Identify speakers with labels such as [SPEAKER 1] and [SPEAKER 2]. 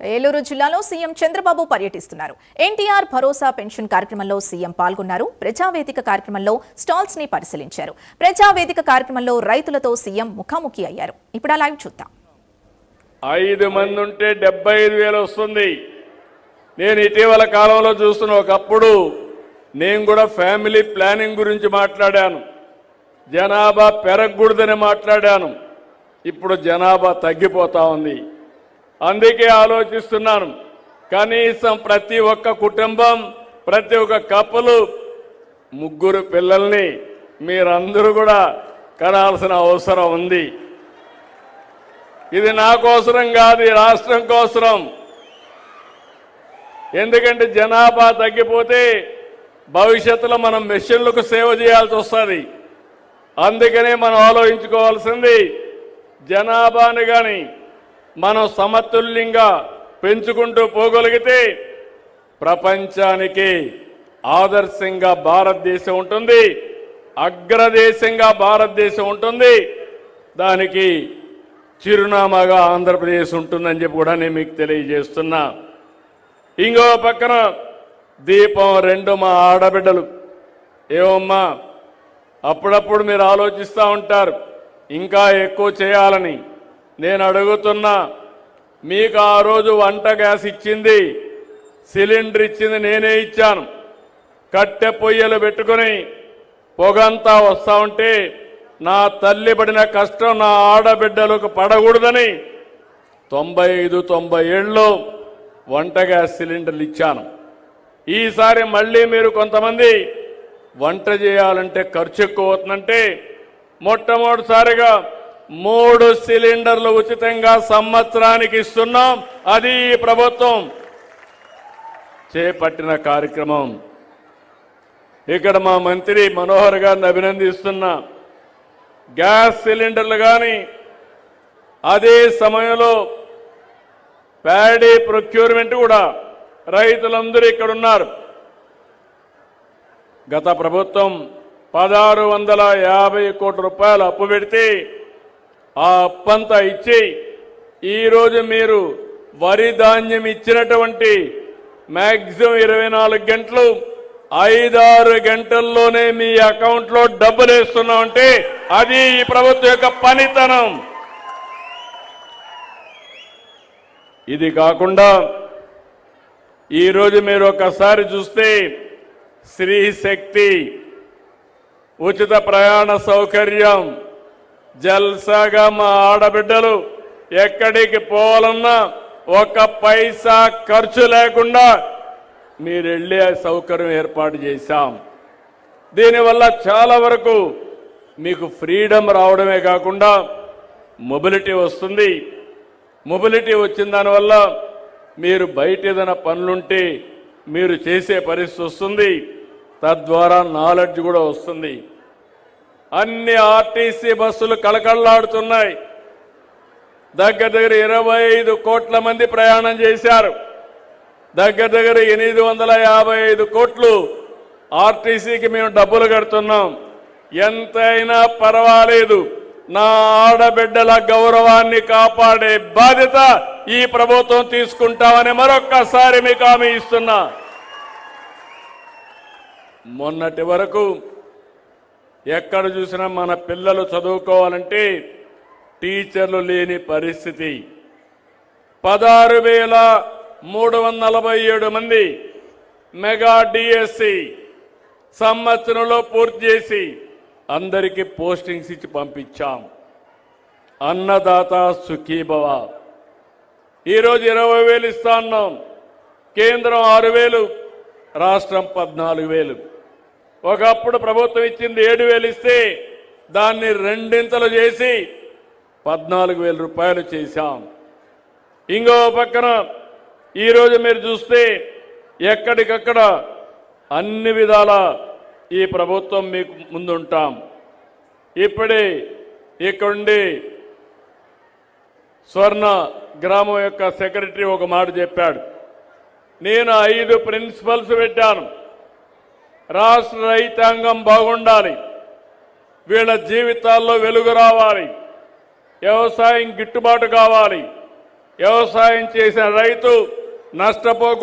[SPEAKER 1] ఏలూరు జిల్లాలో సీఎం చంద్రబాబు పర్యటిస్తున్నారు. ఎన్టీఆర్ భరోసా పెన్షన్ కార్యక్రమంలో సీఎం పాల్గొన్నారు. ప్రజావేదిక కార్యక్రమంలో స్టాల్స్ని పరిశీలించారు. ప్రజావేదిక కార్యక్రమంలో రైతులతో సీఎం ముఖాముఖి అయ్యారు. ఇప్పుడు అలా లైవ్ చూద్దాం.
[SPEAKER 2] ఐదు మంది ఉంటే డెబ్బై ఐదు వేలు వస్తుంది. నేను ఇటీవల కాలంలో చూస్తున్న ఒకప్పుడు నేను కూడా ఫ్యామిలీ ప్లానింగ్ గురించి మాట్లాడాను. జనాభా పెరగకూడదని మాట్లాడాను. ఇప్పుడు జనాభా తగ్గిపోతా ఉంది. అందుకే ఆలోచిస్తున్నాను. కనీసం ప్రతి ఒక్క కుటుంబం ప్రతి ఒక్క కప్పులు ముగ్గురు పిల్లల్ని మీరందరూ కూడా కనాల్సిన అవసరం ఉంది. ఇది నా కోసరం కాదు రాష్ట్రం కోసరం. ఎందుకంటే జనాభా తగ్గిపోతే భవిష్యత్తులో మనం మెషిన్లకు సేవ చేయాల్సి వస్తుంది. అందుకనే మనం ఆలోచించుకోవాల్సింది జనాభాని కానీ మనం సమతుల్యంగా పెంచుకుంటూ పోగలిగితే ప్రపంచానికి ఆదర్శంగా భారతదేశం ఉంటుంది అగ్రదేశంగా భారతదేశం ఉంటుంది. దానికి చిరునామాగా ఆంధ్రప్రదేశ్ ఉంటుందని చెప్పి కూడా నేను మీకు తెలియజేస్తున్నా. ఇంకో పక్కన దీపం రెండు మా ఆడబిడ్డలు. ఏమమ్మా అప్పుడప్పుడు మీరు ఆలోచిస్తూ ఉంటారు ఇంకా ఎక్కువ చేయాలని. నేను అడుగుతున్నా మీకు ఆ రోజు వంట గ్యాస్ ఇచ్చింది సిలిండర్ ఇచ్చింది నేనే ఇచ్చాను. కట్టె పొయ్యలు పెట్టుకుని పొగంతా వస్తా ఉంటే నా తల్లి పడిన కష్టం నా ఆడబిడ్డలకు పడకూడదని తొంభై ఐదు తొంభై ఏళ్ళు వంట గ్యాస్ సిలిండర్లు ఇచ్చాను. ఈసారి మళ్ళీ మీరు కొంతమంది వంట చేయాలంటే ఖర్చు ఎక్కువ అవుతుందంటే మొట్టమొదటిసారిగా మూడు సిలిండర్లు ఉచితంగా సంవత్సరానికి ఇస్తున్నాం. అది ఈ ప్రభుత్వం. చేపట్టిన కార్యక్రమం. ఇక్కడ మా మంత్రి మనోహర్ గారిని అభినందిస్తున్నా. గ్యాస్ సిలిండర్లు కానీ అదే సమయంలో ప్యాడీ ప్రొక్యూర్మెంట్ కూడా రైతులందరూ ఇక్కడ ఉన్నారు గత ప్రభుత్వం పదహారు వందల యాభై కోట్ల రూపాయలు అప్పు పెడితే ఆ అప్పంతా ఇచ్చి ఈరోజు మీరు వరి ధాన్యం ఇచ్చినటువంటి మ్యాక్సిమం ఇరవై నాలుగు గంటలు ఐదారు గంటల్లోనే మీ అకౌంట్లో డబ్బులు వేస్తున్నామంటే అది ఈ ప్రభుత్వం యొక్క పనితనం. ఇది కాకుండా ఈరోజు మీరు ఒకసారి చూస్తే స్త్రీ శక్తి ఉచిత ప్రయాణ సౌకర్యం జల్సాగా మా ఆడబిడ్డలు ఎక్కడికి పోవాలన్నా ఒక పైసా ఖర్చు లేకుండా మీరు వెళ్ళే సౌకర్యం ఏర్పాటు చేశాం. దీనివల్ల చాలా వరకు మీకు ఫ్రీడమ్ రావడమే కాకుండా మొబిలిటీ వస్తుంది. మొబిలిటీ వచ్చిన దానివల్ల మీరు బయట ఏదైనా పనులుంటే మీరు చేసే పరిస్థితి వస్తుంది. తద్వారా నాలెడ్జ్ కూడా వస్తుంది. అన్ని ఆర్టీసీ బస్సులు కళకళలాడుతున్నాయి. దగ్గర దగ్గర ఇరవై ఐదు కోట్ల మంది ప్రయాణం చేశారు. దగ్గర దగ్గర ఎనిమిది వందల యాభై ఐదు కోట్లు ఆర్టీసీకి మేము డబ్బులు కడుతున్నాం. ఎంతైనా పర్వాలేదు. నా ఆడబిడ్డల గౌరవాన్ని కాపాడే బాధ్యత ఈ ప్రభుత్వం తీసుకుంటామని మరొక్కసారి మీకు హామీ ఇస్తున్నా. మొన్నటి వరకు ఎక్కడ చూసినా మన పిల్లలు చదువుకోవాలంటే టీచర్లు లేని పరిస్థితి. పదహారు వేల మూడు వందల నలభై ఏడు మంది మెగా డిఎస్సి సంవత్సరంలో పూర్తి చేసి అందరికీ పోస్టింగ్స్ ఇచ్చి పంపించాం. అన్నదాత సుఖీభవ. ఈరోజు ఇరవై వేలు ఇస్తా ఉన్నాం కేంద్రం ఆరు వేలు రాష్ట్రం పద్నాలుగు వేలు. ఒకప్పుడు ప్రభుత్వం ఇచ్చింది ఏడు వేలు ఇస్తే దాన్ని రెండింతలు చేసి పద్నాలుగు వేల రూపాయలు చేశాం. ఇంకో పక్కన ఈరోజు మీరు చూస్తే ఎక్కడికక్కడ అన్ని విధాల ఈ ప్రభుత్వం మీకు ముందుంటాం. ఇప్పుడే ఇక్కడుండి స్వర్ణ గ్రామం యొక్క సెక్రటరీ ఒక మాట చెప్పాడు. నేను ఐదు ప్రిన్సిపల్స్ పెట్టాను. రాష్ట్ర రైతాంగం బాగుండాలి. వీళ్ళ జీవితాల్లో వెలుగు రావాలి. వ్యవసాయం గిట్టుబాటు కావాలి. వ్యవసాయం చేసిన రైతు నష్టపోకు